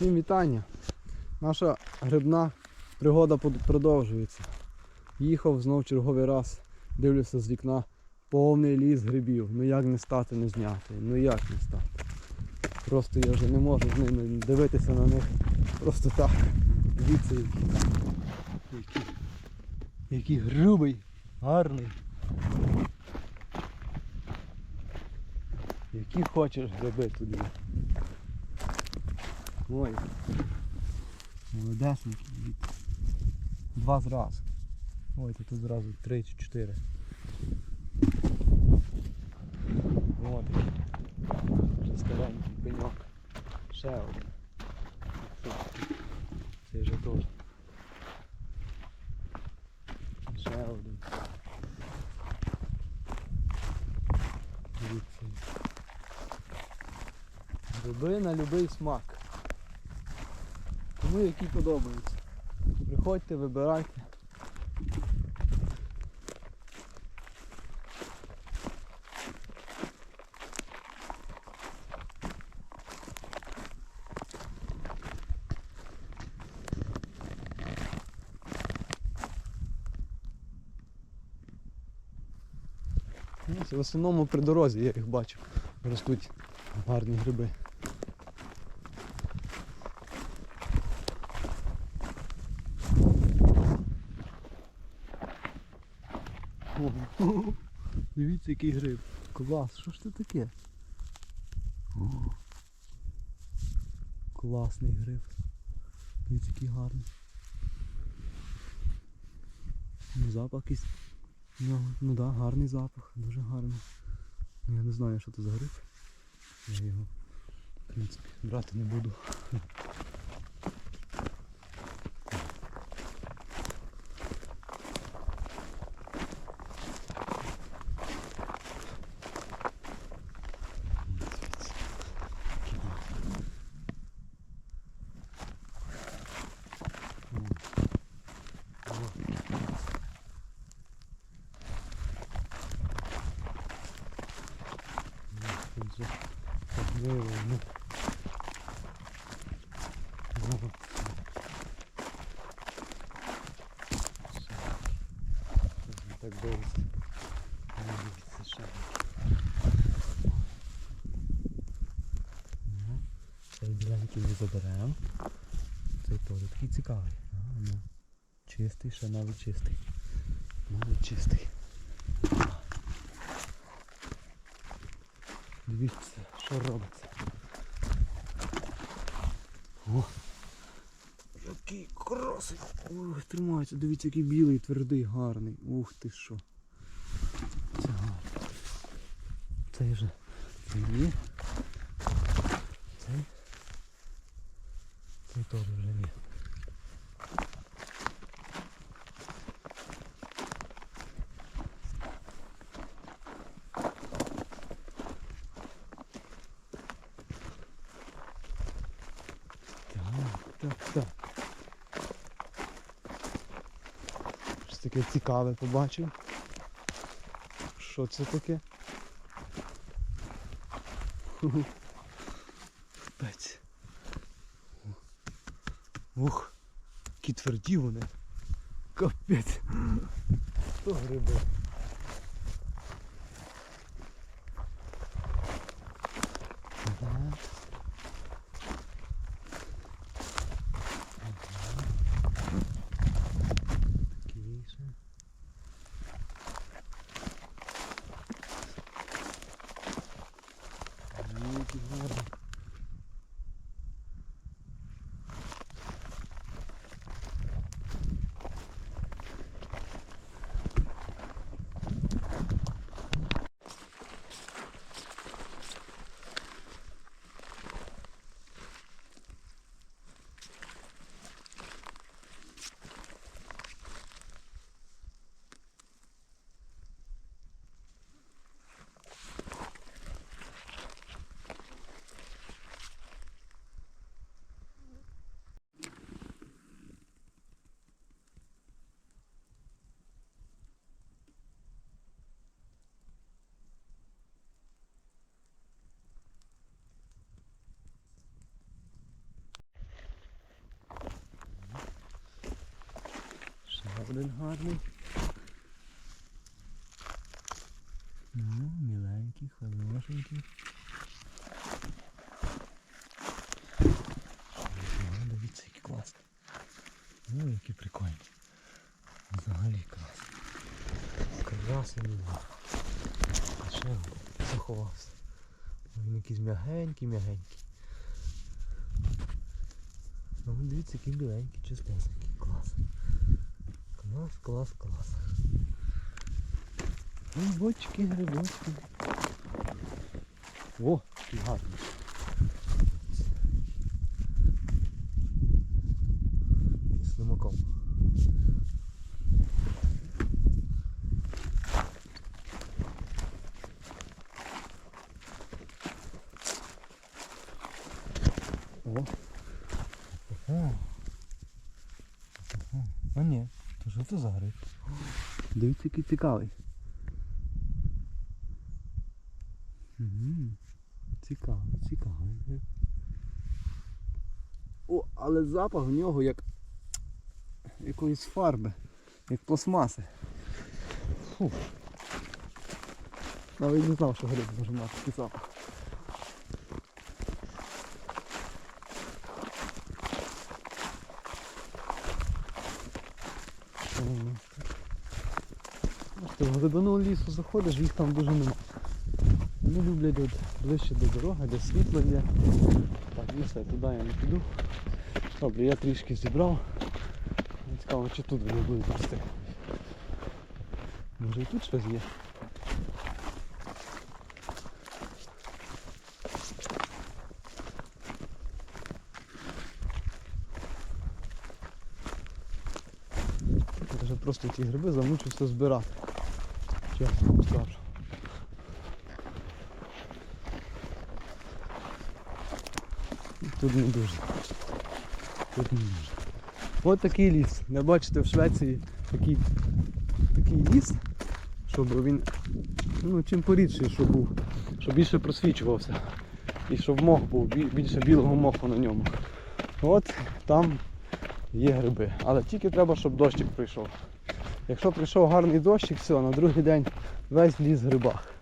Всім вітання. Наша грибна пригода продовжується. Їхав знов черговий раз, дивлюся з вікна, повний ліс грибів. Ну як не стати, не зняти. Ну як не стати. Просто я вже не можу з ними дивитися на них просто так. Дивіться який. Який, грубий, гарний. Які хочеш гриби тут є. Ой. Молодесенький. Два зразу. Ой, тут зразу три чи чотири. Такий. Вже старенький пеньок. Ще один. Це? Вже теж. Ще один. Дивіться. Гриби на любий смак. Кому які подобаються. Приходьте, вибирайте. В основному при дорозі я їх бачу. Ростуть гарні гриби. Ого. Дивіться, який гриб. Клас, що ж це таке? Класний гриб. Дивіться, який гарний. Ну, Запах якийсь. Ну, ну да, гарний запах, дуже гарний. Ну, Я не знаю, що це за гриб. Я його, в принципі, брати не буду. Дивіться, який гарний. О. О. Ще. Щось не Так довго. Ну, Цей біленький ми заберемо. Цей теж такий цікавий. Ну. Чистий, ще навіть чистий. Навіть чистий. Дивіться, що робиться. О! Який красий! Ух, тримається, дивіться, який білий, твердий, гарний. Ух ти що. Це гарно. Цей же. Ні. Цей. Цей теж вже ні. Так. Щось таке цікаве побачив. Що це таке? Капець. Ух, які тверді вони. Капець. То гриби. Ну, один гарний. Ну, міленький, хорошенький. Дивіться, який класний. Ну, які прикольні. Взагалі класний. Красний. А ще заховався. Він якийсь м'ягенький, м'ягенький. Ну, дивіться, який біленький, чистесенький. Клас. Клас, клас. Грибочки, грибочки. О, який гарний. З лимаком. О. це за гриб? Дивіться, який цікавий. Цікавий, цікавий. О, але запах в нього як якоїсь фарби, як пластмаси. Фу. Навіть не знав, що гриб може мати такий запах. Що у нас тут? Бачите, В глибину лісу заходиш, їх там дуже нема. Вони люблять от ближче до дороги, де світло є. Так, ну все, туди я не піду. Добре, я трішки зібрав. Цікаво, чи тут вони будуть рости. Може і тут щось є. Просто ці гриби замучився збирати. Чесно вам. Тут не дуже. Тут не дуже. Ось такий ліс. Не бачите в Швеції такий, такий ліс, щоб він ну, чим порідший, щоб був, щоб більше просвічувався. І щоб мох був, більше білого моху на ньому. От там є гриби. Але тільки треба, щоб дощик прийшов. Якщо прийшов гарний дощик, все, на другий день весь ліс в грибах.